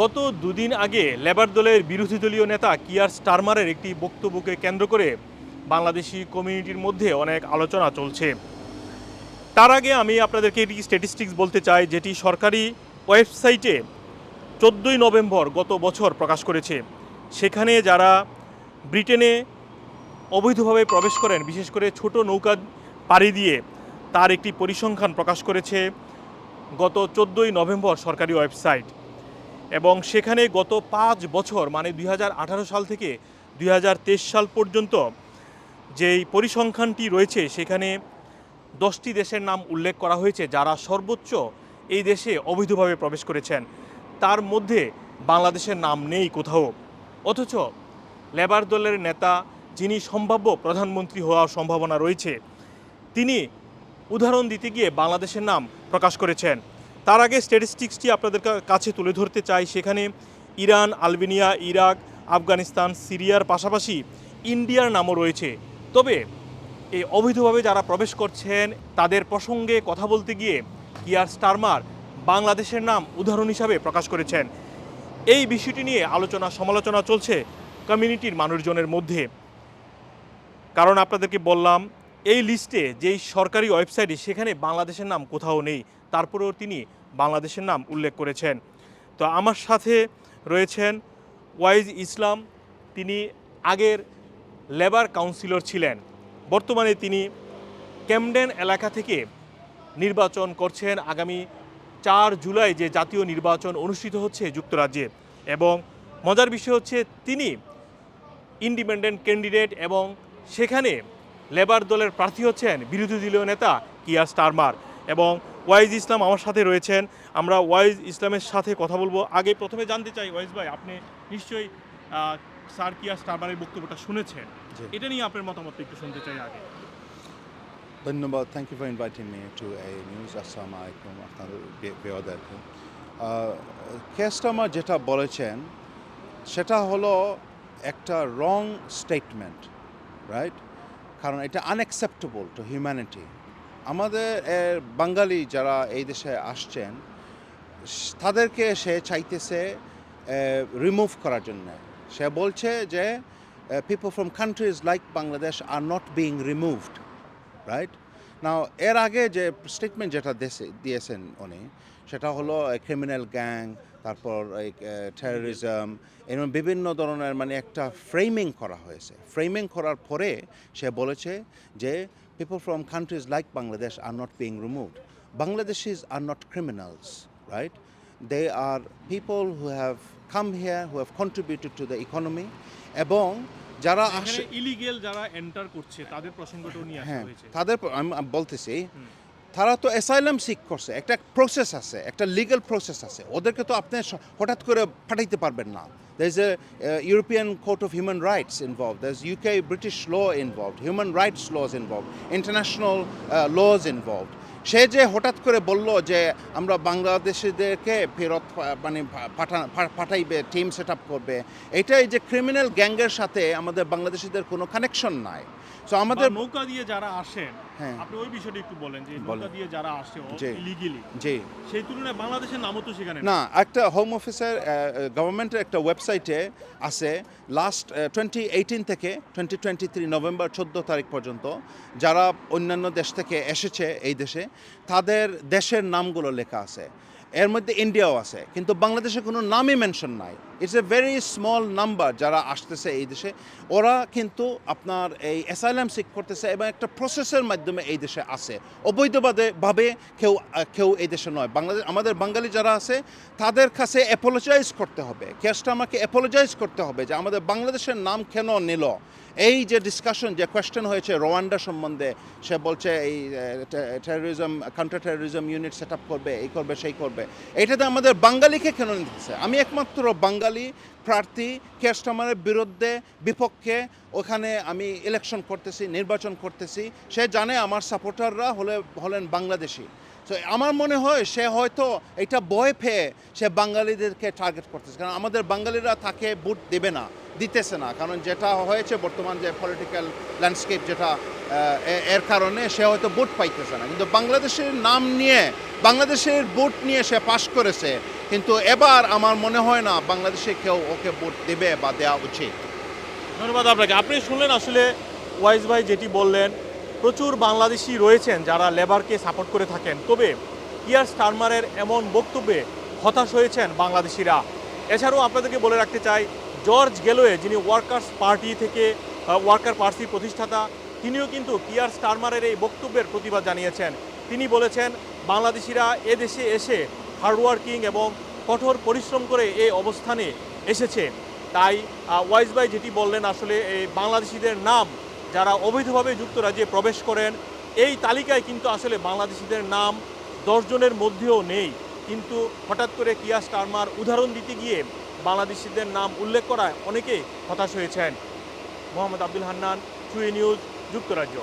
গত দুদিন আগে লেবার দলের বিরোধী দলীয় নেতা কিয়ার স্টারমারের একটি বক্তব্যকে কেন্দ্র করে বাংলাদেশি কমিউনিটির মধ্যে অনেক আলোচনা চলছে। তার আগে আমি আপনাদেরকে একটি স্ট্যাটিস্টিক্স বলতে চাই, যেটি সরকারি ওয়েবসাইটে চোদ্দোই নভেম্বর গত বছর প্রকাশ করেছে। সেখানে যারা ব্রিটেনে অবৈধভাবে প্রবেশ করেন, বিশেষ করে ছোট নৌকা পাড়ি দিয়ে, তার একটি পরিসংখ্যান প্রকাশ করেছে। গত চোদ্দোই নভেম্বর সরকারি ওয়েবসাইট। এবং সেখানে গত পাঁচ বছর মানে দুই হাজার আঠারো সাল থেকে দুই হাজার তেইশ সাল পর্যন্ত যেই পরিসংখ্যানটি রয়েছে, সেখানে দশটি দেশের নাম উল্লেখ করা হয়েছে যারা সর্বোচ্চ এই দেশে অবৈধভাবে প্রবেশ করেছেন। তার মধ্যে বাংলাদেশের নাম নেই কোথাও। অথচ লেবার দলের নেতা, যিনি সম্ভাব্য প্রধানমন্ত্রী হওয়ার সম্ভাবনা রয়েছে, তিনি উদাহরণ দিতে গিয়ে বাংলাদেশের নাম প্রকাশ করেছেন। তার আগে স্ট্যাটিস্টিক্সটি আপনাদের কাছে তুলে ধরতে চাই। সেখানে ইরান, আলবেনিয়া, ইরাক, আফগানিস্তান, সিরিয়ার পাশাপাশি ইন্ডিয়ার নামও রয়েছে। তবে এই অবৈধভাবে যারা প্রবেশ করছেন, তাদের প্রসঙ্গে কথা বলতে গিয়ে কিয়ার স্টারমার বাংলাদেশের নাম উদাহরণ হিসাবে প্রকাশ করেছেন। এই বিষয়টি নিয়ে আলোচনা সমালোচনা চলছে কমিউনিটির মানুষজনের মধ্যে। কারণ আপনাদেরকে বললাম, এই লিস্টে যেই সরকারি ওয়েবসাইটে সেখানে বাংলাদেশের নাম কোথাও নেই। তারপরেও তিনি বাংলাদেশের নাম উল্লেখ করেছেন। তো আমার সাথে রয়েছেন ওয়াইজ ইসলাম, তিনি আগের লেবার কাউন্সিলর ছিলেন। বর্তমানে তিনি ক্যামডেন এলাকা থেকে নির্বাচন করছেন। আগামী চার জুলাই যে জাতীয় নির্বাচন অনুষ্ঠিত হচ্ছে যুক্তরাজ্যে এবং মজার বিষয় হচ্ছে তিনি ইন্ডিপেন্ডেন্ট ক্যান্ডিডেট এবং সেখানে লেবার দলের প্রার্থী হচ্ছেন বিরোধী দলীয় নেতা কিয়া স্টারমার এবং ওয়াইজ ইসলাম আমার সাথে রয়েছেন। আমরা ওয়াইজ ইসলামের সাথে কথা বলব। আগে প্রথমে জানতে চাই ওয়াইজ ভাই আপনি নিশ্চয়ই স্যার কিয়া স্টারমারের বক্তব্যটা শুনেছেন। এটা নিয়ে আপনার মতামত একটু শুনতে চাই আগে। ধন্যবাদ। Thank you for inviting me to এই নিউজ আসসালামু আলাইকুম আপনাদের বেওয়াদেরকে কেস্টামার যেটা বলেছেন সেটা হলো একটা রং স্টেটমেন্ট রাইট কারণ এটা আনএক্সেপ্টেবল টু হিউম্যানিটি আমাদের বাঙালি যারা এই দেশে আসছেন তাদেরকে সে চাইতেছে রিমুভ করার জন্য। সে বলছে যে people from countries like Bangladesh are not being removed right now এর আগে যে স্টেটমেন্ট যেটা দিয়েছেন উনি, সেটা হলো ক্রিমিনাল গ্যাং তারপর এই টেরোরিজম এরকম বিভিন্ন ধরনের মানে একটা ফ্রেমিং করা হয়েছে। ফ্রেমিং করার পরে সে বলেছে যে people from countries like Bangladesh are not being removed. Bangladeshis are not criminals, right? they are people who have come here who have contributed to the economy এবং যারা আসে ইলিগেল যারা এন্টার করছে তাদের প্রসঙ্গটাও নিয়ে আসা হ্যাঁ হয়েছে তাদের আমি বলতেছি। তারা তো অ্যাসাইলাম সিক করছে, একটা প্রসেস আছে, একটা লিগ্যাল প্রসেস আছে। ওদেরকে তো আপনি হঠাৎ করে পাঠাইতে পারবেন না। There is a European court of human rights involve there is UK British law involve human rights laws involve international laws involve সে যে হঠাৎ করে বলল যে আমরা বাংলাদেশিদেরকে ফেরত মানে পাঠা- পাঠাইবে টিম সেট আপ করবে, এটাই যে ক্রিমিনাল গ্যাংয়ের সাথে আমাদের বাংলাদেশিদের কোনো কানেকশন নাই। সো আমাদের নৌকা দিয়ে যারা আসেন। আপনি ওই বিষয়টা একটু বলেন যে নৌকা দিয়ে যারা আসে। ইলিগেলি জি। সেই তুলনায় বাংলাদেশের নামও তো সেখানে না একটা হোম অফিসের গভর্নমেন্টের একটা ওয়েবসাইটে আছে লাস্ট টোয়েন্টি এইটিন থেকে টোয়েন্টি টোয়েন্টি থ্রি নভেম্বর চোদ্দ তারিখ পর্যন্ত যারা অন্যান্য দেশ থেকে এসেছে এই দেশে তাদের দেশের নামগুলো লেখা আছে। এর মধ্যে ইন্ডিয়াও আছে, কিন্তু বাংলাদেশে কোনো নামই মেনশন নাই। It's a very small number যারা আসতেছে এই দেশে। ওরা কিন্তু আপনার এই অ্যাসাইলাম সিক করতেছে এবং একটা প্রসেসের মাধ্যমে এই দেশে আসে অবৈধভাবে ভাবে কেউ কেউ এই দেশে নয়। বাংলাদেশ আমাদের বাঙালি যারা আছে, তাদের কাছে অ্যাপোলোজাইজ করতে হবে। কেসটা আমাকে অ্যাপোলোজাইজ করতে হবে যে আমাদের বাংলাদেশের নাম কেন নিল? এই যে ডিসকাশন যে কোয়েশ্চেন হয়েছে রোয়ান্ডা সম্বন্ধে, সে বলছে এই terrorism counter terrorism unit set up করবে, এই করবে, সেই করবে। এটাতে আমাদের বাঙালিকে কেন নিতেছে আমি একমাত্র বাঙালি প্রার্থী, কেস্টামারের বিরুদ্ধে, বিপক্ষে ওখানে আমি ইলেকশন করতেছি, নির্বাচন করতেছি। সে জানে আমার সাপোর্টাররা হলে, হলেন বাংলাদেশি। তো আমার মনে হয় সে হয়তো এটা বয় পেয়ে সে বাঙালিদেরকে টার্গেট করতেছে। কারণ আমাদের বাঙালিরা তাকে ভোট দেবে না। দিতেছে না। কারণ যেটা হয়েছে বর্তমান যে পলিটিক্যাল ল্যান্ডস্কেপ যেটা এর কারণে সে হয়তো ভোট পাইতেছে না। কিন্তু বাংলাদেশের নাম নিয়ে, বাংলাদেশের ভোট নিয়ে সে পাশ করেছে। কিন্তু এবার আমার মনে হয় না বাংলাদেশে কেউ ওকে ভোট দেবে বা দেওয়া উচিত। ধন্যবাদ আপনাকে। আপনি শুনলেন আসলে ওয়াইজ ভাই যেটি বললেন, প্রচুর বাংলাদেশি রয়েছেন যারা লেবারকে সাপোর্ট করে থাকেন। তবে ইয়ার স্টারমারের এমন বক্তব্যে হতাশ হয়েছেন বাংলাদেশিরা। এছাড়াও আপনাদেরকে বলে রাখতে চাই জর্জ গেলোয়ে, যিনি ওয়ার্কার্স পার্টি থেকে ওয়ার্কার পার্টির প্রতিষ্ঠাতা, তিনিও কিন্তু কিয়ার স্টারমারের এই বক্তব্যের প্রতিবাদ জানিয়েছেন। তিনি বলেছেন, বাংলাদেশিরা এদেশে এসে হার্ডওয়ার্কিং এবং কঠোর পরিশ্রম করে এই অবস্থানে এসেছে। তাই ওয়াইজ ভাই যেটি বললেন, আসলে এই বাংলাদেশিদের নাম যারা অবৈধভাবে যুক্তরাজ্যে প্রবেশ করেন, এই তালিকায় কিন্তু আসলে বাংলাদেশিদের নাম দশজনের মধ্যেও নেই। কিন্তু হঠাৎ করে কিয়া স্টারমার উদাহরণ দিতে গিয়ে বাংলাদেশিদের নাম উল্লেখ করায় অনেকেই হতাশ হয়েছেন। মোহাম্মদ আব্দুল হান্নান টুয়ে নিউজ যুক্তরাজ্য।